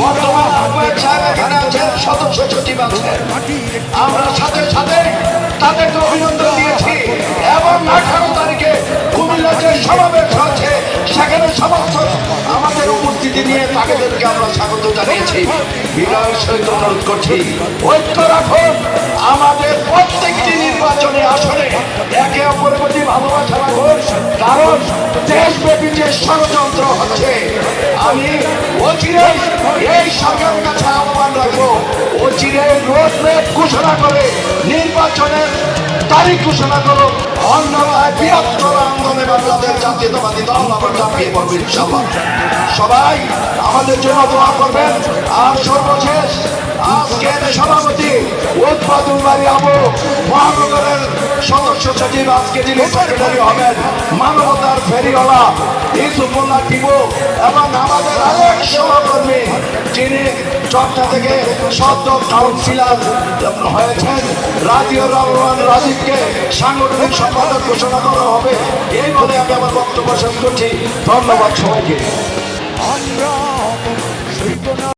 বর্তমান আহ্বায়ক সাহেব এখানে আছেন সদস্য সচিব আছেন আমরা সাথে সাথে তাদেরকে অভিনন্দন দিয়েছি এবং আঠারো তারিখে কুমিল্লা যে সমাবেশ হচ্ছে সেখানে সমস্ত আমাদের উপস্থিতি নিয়ে তাদেরকে আমরা স্বাগত জানিয়েছি বিনয়ের সহিত অনুরোধ করছি ঐক্য রাখুন আমাদের প্রত্যেকটি নির্বাচনী আসনে একে অপরের প্রতি ভালোবাসা রাখুন কারণ দেশব্যাপী যে ষড়যন্ত্র হচ্ছে আমি অচিরেই এই সরকারের কাছে আহ্বান রাখব। অচিরেই রোড ম্যাপ ঘোষণা করে নির্বাচনের তারিখ ঘোষণা করো। অন্যরায় বৃহত্তর আন্দোলনে বাংলাদেশ জাতীয়তাবাদী দল আমরা চাপিয়ে পড়বে সবাই আমাদের জন্য দোয়া করবেন। আর সর্বশেষ উৎপাদন বাড়ি আবু মহানগরের সদস্য সচিব আজকে যিনি সেক্রেটারি হবেন, মানবতার ফেরিওয়ালা ইসুফুল্লাহ টিবু এবং আমাদের আরেক সহকর্মী যিনি চর্চা থেকে সদ্য কাউন্সিলর হয়েছেন রাজিউর রহমান রাজীবকে সাংগঠনিক সম্পাদক ঘোষণা করা হবে। এই বলে আমি আমার বক্তব্য শেষ করছি। ধন্যবাদ সবাইকে।